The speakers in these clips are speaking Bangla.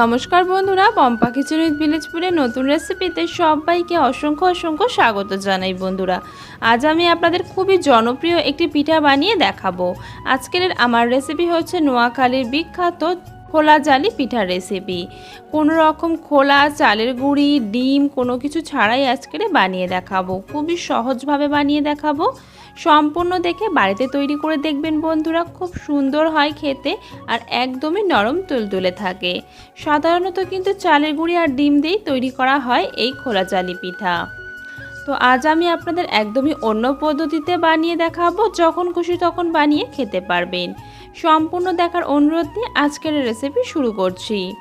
নমস্কার বন্ধুরা, পম্পা কিচেন উইথ ভিলেজপুরে নতুন রেসিপিতে সবাইকে অসংখ্য অসংখ্য স্বাগত জানাই বন্ধুরা। আজ আমি আপনাদের খুবই জনপ্রিয় একটি পিঠা বানিয়ে দেখাবো। আজকের আমার রেসিপি হচ্ছে নোয়াখালীর বিখ্যাত খোলা জালি পিঠার রেসিপি কোনো রকম খোলা চালের গুঁড়ি, ডিম কোনো কিছু ছাড়াই আজকের বানিয়ে দেখাবো। খুবই সহজভাবে বানিয়ে দেখাবো। সম্পূর্ণ দেখে বাড়িতে তৈরি করে দেখবেন বন্ধুরা, খুব সুন্দর হয় খেতে আর একদমই নরম তুলতুলে থাকে। সাধারণত কিন্তু চালের গুঁড়ি আর ডিম দিয়েই তৈরি করা হয় এই খোলা চালি পিঠা। তো আজ আমি আপনাদের একদমই অন্য পদ্ধতিতে বানিয়ে দেখাবো, যখন খুশি তখন বানিয়ে খেতে পারবেন। সম্পূর্ণ দেখার অনুরোধ নিয়ে আজকের রেসিপি শুরু করছি।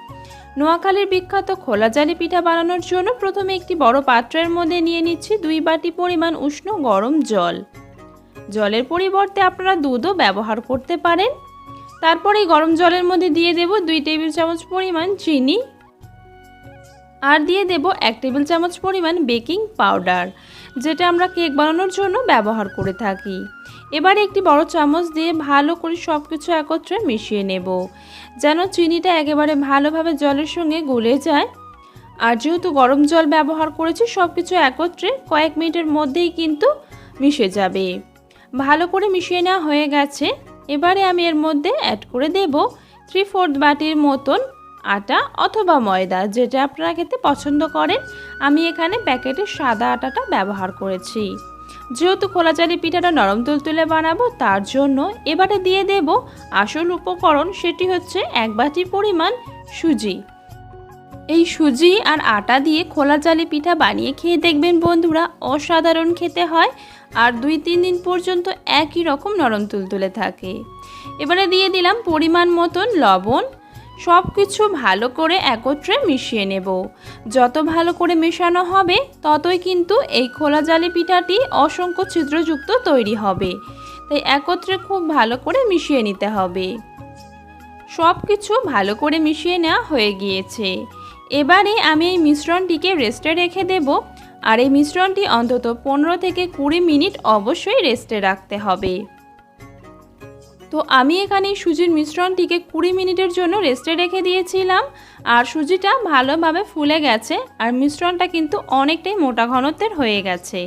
নোয়াখালীর বিখ্যাত খোলা জালি পিঠা বানানোর জন্য প্রথমে একটি বড় পাত্রের মধ্যে নিয়ে নিচ্ছি দুই বাটি পরিমাণ উষ্ণ গরম জল। জলের পরিবর্তে আপনারা দুধও ব্যবহার করতে পারেন। তারপর গরম জলের মধ্যে দিয়ে দেব দুই টেবিল চামচ পরিমাণ চিনি আর দিয়ে দেব এক টেবিল চামচ পরিমাণ বেকিং পাউডার, যেটা আমরা কেক বানানোর জন্য ব্যবহার করে থাকি। এবার একটি বড় চামচ দিয়ে ভালো করে সব কিছু একত্রে মিশিয়ে নেব, যেন চিনিটা একেবারে ভালোভাবে জলের সঙ্গে গলে যায়। আর যেহেতু গরম জল ব্যবহার করেছি সব কিছু একত্রে কয়েক মিনিটের মধ্যেই কিন্তু মিশে যাবে। ভালো করে মিশিয়ে নেওয়া হয়ে গেছে। এবারে আমি এর মধ্যে অ্যাড করে দেব থ্রি ফোর্থ বাটির মতন আটা অথবা ময়দা, যেটা আপনারা খেতে পছন্দ করেন। আমি এখানে প্যাকেটের সাদা আটাটা ব্যবহার করেছি। যেহেতু খোলা চালি পিঠাটা নরম তুলতুলে বানাবো, তার জন্য এবারে দিয়ে দেব আসল উপকরণ, সেটি হচ্ছে এক বাটি পরিমাণ সুজি। এই সুজি আর আটা দিয়ে খোলা চালি পিঠা বানিয়ে খেয়ে দেখবেন বন্ধুরা, অসাধারণ খেতে হয়। আর দুই তিন দিন পর্যন্ত একই রকম নরম তুলতুলে থাকে। এবারে দিয়ে দিলাম পরিমাণ মতন লবণ। সব কিছু ভালো করে একত্রে মিশিয়ে নেব। যত ভালো করে মেশানো হবে, ততই কিন্তু এই খোলা জালি পিঠাটি অসংখ্য ছিদ্রযুক্ত তৈরি হবে। তাই একত্রে খুব ভালো করে মিশিয়ে নিতে হবে। সব কিছু ভালো করে মিশিয়ে নেওয়া হয়ে গিয়েছে। এবারে আমি এই মিশ্রণটিকে রেস্টে রেখে দেব। আর এই মিশ্রণটি অন্তত পনেরো থেকে কুড়ি মিনিট অবশ্যই রেস্টে রাখতে হবে। তো আমি এখানে সুজির মিশ্রণটিকে কুড়ি মিনিটের জন্য রেস্টে রেখে দিয়েছিলাম, আর সুজিটা ভালোভাবে ফুলে গেছে, আর মিশ্রণটা কিন্তু অনেকটাই মোটা ঘনত্বের হয়ে গেছে।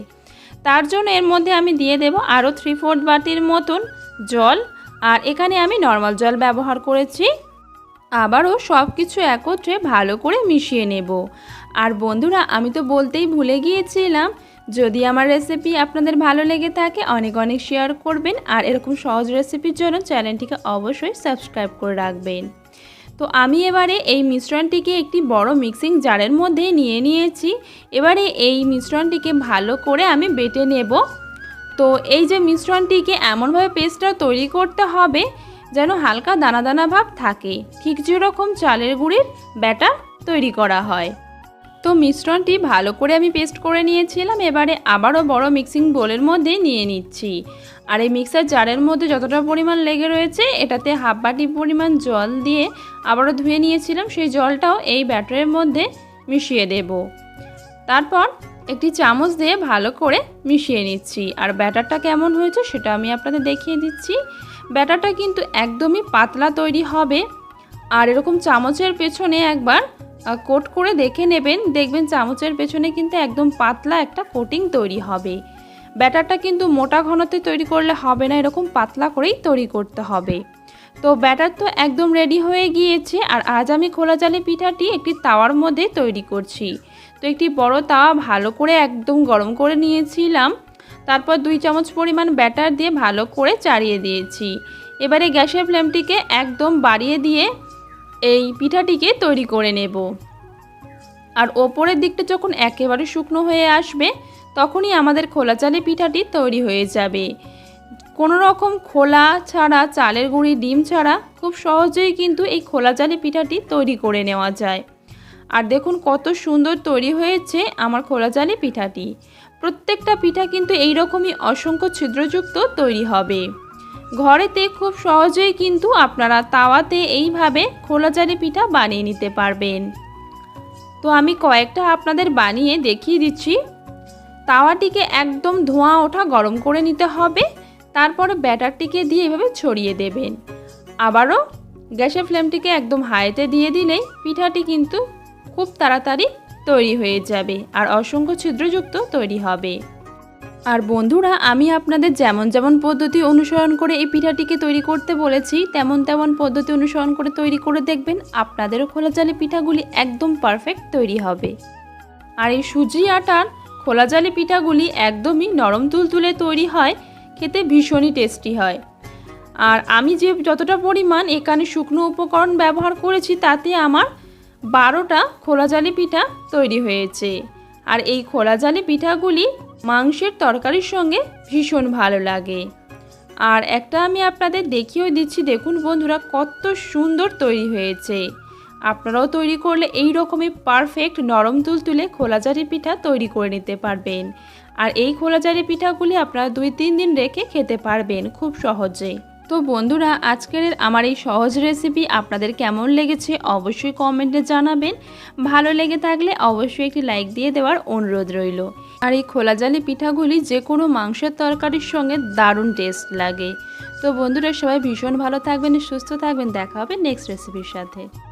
তার জন্য এর মধ্যে আমি দিয়ে দেব আরও থ্রি ফোর্থ বাটির মতন জল, আর এখানে আমি নর্মাল জল ব্যবহার করেছি। আবারও সব কিছু একত্রে ভালো করে মিশিয়ে নেব। আর বন্ধুরা, আমি তো বলতেই ভুলে গিয়েছিলাম, যদি আমার রেসিপি আপনাদের ভালো লেগে থাকে, অনেক অনেক শেয়ার করবেন, আর এরকম সহজ রেসিপির জন্য চ্যানেলটিকে অবশ্যই সাবস্ক্রাইব করে রাখবেন। তো আমি এবারে এই মিশ্রণটিকে একটি বড় মিক্সিং জারের মধ্যে নিয়ে নিয়েছি। এবারে এই মিশ্রণটিকে ভালো করে আমি বেটে নেব। তো এই যে মিশ্রণটিকে এমনভাবে পেস্টটা তৈরি করতে হবে যেন হালকা দানা দানা ভাব থাকে। ঠিক যেরকম চালের গুঁড়ির ব্যাটার তৈরি করা হয়। তো মিশ্রণটি ভালো করে আমি পেস্ট করে নিয়েছিলাম, এবারে আবারও বড় মিক্সিং বোলের মধ্যে নিয়ে নিচ্ছি। আর এই মিক্সার জারের মধ্যে যতটা পরিমাণ লেগে রয়েছে, এটাতে হাফ বাটি পরিমাণ জল দিয়ে আবারও ধুয়ে নিয়েছিলাম, সেই জলটাও এই ব্যাটারের মধ্যে মিশিয়ে দেব। তারপর একটি চামচ দিয়ে ভালো করে মিশিয়ে নিচ্ছি। আর ব্যাটারটা কেমন হয়েছে সেটা আমি আপনাদের দেখিয়ে দিচ্ছি। ব্যাটারটা কিন্তু একদমই পাতলা তৈরি হবে। আর এরকম চামচের পেছনে একবার কোট করে দেখে নেবেন। দেখবেন চামচের পেছনে কিন্তু একদম পাতলা একটা কোটিং তৈরি হবে। ব্যাটারটা কিন্তু মোটা ঘনতে তৈরি করলে হবে না, এরকম পাতলা করেই তৈরি করতে হবে। তো ব্যাটার তো একদম রেডি হয়ে গিয়েছে, আর আজ আমি খোলা জালি পিঠাটি একটি তাওয়ার মধ্যে তৈরি করছি। তো একটি বড় তাওয়া ভালো করে একদম গরম করে নিয়েছিলাম। তারপর দুই চামচ পরিমাণ ব্যাটার দিয়ে ভালো করে চাড়িয়ে দিয়েছি। এবারে গ্যাসের ফ্লেমটিকে একদম বাড়িয়ে দিয়ে এই পিঠাটিকে তৈরি করে নেব। আর ওপরের দিকটা যখন একেবারে শুকনো হয়ে আসবে, তখনই আমাদের খোলা চালে পিঠাটি তৈরি হয়ে যাবে। কোনো রকম খোলা ছাড়া, চালের গুঁড়ি, ডিম ছাড়া খুব সহজেই কিন্তু এই খোলা চালে পিঠাটি তৈরি করে নেওয়া যায়। আর দেখুন কত সুন্দর তৈরি হয়েছে আমার খোলা চালে পিঠাটি। প্রত্যেকটা পিঠা কিন্তু এই রকমই অসংখ্য ছিদ্রযুক্ত তৈরি হবে। ঘরেতে খুব সহজেই কিন্তু আপনারা তাওয়াতে এইভাবে খোলা চালে পিঠা বানিয়ে নিতে পারবেন। তো আমি কয়েকটা আপনাদের বানিয়ে দেখিয়ে দিচ্ছি। তাওয়াটিকে একদম ধোঁয়া ওঠা গরম করে নিতে হবে। তারপরে ব্যাটারটিকে দিয়ে এভাবে ছড়িয়ে দেবেন। আবারও গ্যাসের ফ্লেমটিকে একদম হাইতে দিয়ে দিলেই পিঠাটি কিন্তু খুব তাড়াতাড়ি তৈরি হয়ে যাবে আর অসংখ্য ছিদ্রযুক্ত তৈরি হবে। আর বন্ধুরা, আমি আপনাদের যেমন যেমন পদ্ধতি অনুসরণ করে এই পিঠাটিকে তৈরি করতে বলেছি, তেমন তেমন পদ্ধতি অনুসরণ করে তৈরি করে দেখবেন আপনাদেরও খোলা জালি পিঠাগুলি একদম পারফেক্ট তৈরি হবে। আর এই সুজি আটার খোলা জালি পিঠাগুলি একদমই নরম তুলতুলে তৈরি হয়, খেতে ভীষণই টেস্টি হয়। আর আমি যে যতটা পরিমাণ এখানে শুকনো উপকরণ ব্যবহার করেছি, তাতে আমার বারোটা খোলা জালি পিঠা তৈরি হয়েছে। আর এই খোলা জালি পিঠাগুলি মাংসের তরকারির সঙ্গে ভীষণ ভালো লাগে। আর একটা আমি আপনাদের দেখিয়েও দিচ্ছি, দেখুন বন্ধুরা কত সুন্দর তৈরি হয়েছে। আপনারাও তৈরি করলে এই রকমই পারফেক্ট নরম তুলতুলে খোলাজারি পিঠা তৈরি করে নিতে পারবেন। আর এই খোলাজারি পিঠাগুলি আপনারা দুই তিন দিন রেখে খেতে পারবেন খুব সহজে। তো বন্ধুরা, আজকের আমার এই সহজ রেসিপি আপনাদের কেমন লেগেছে অবশ্যই কমেন্টে জানাবেন। ভালো লেগে থাকলে অবশ্যই একটি লাইক দিয়ে দেওয়ার অনুরোধ রইল। আর এই খোলা জালি পিঠাগুলি যে কোনো মাংসের তরকারির সঙ্গে দারুণ টেস্ট লাগে। তো বন্ধুরা, সবাই ভীষণ ভালো থাকবেন, সুস্থ থাকবেন, দেখা হবে নেক্সট রেসিপির সাথে।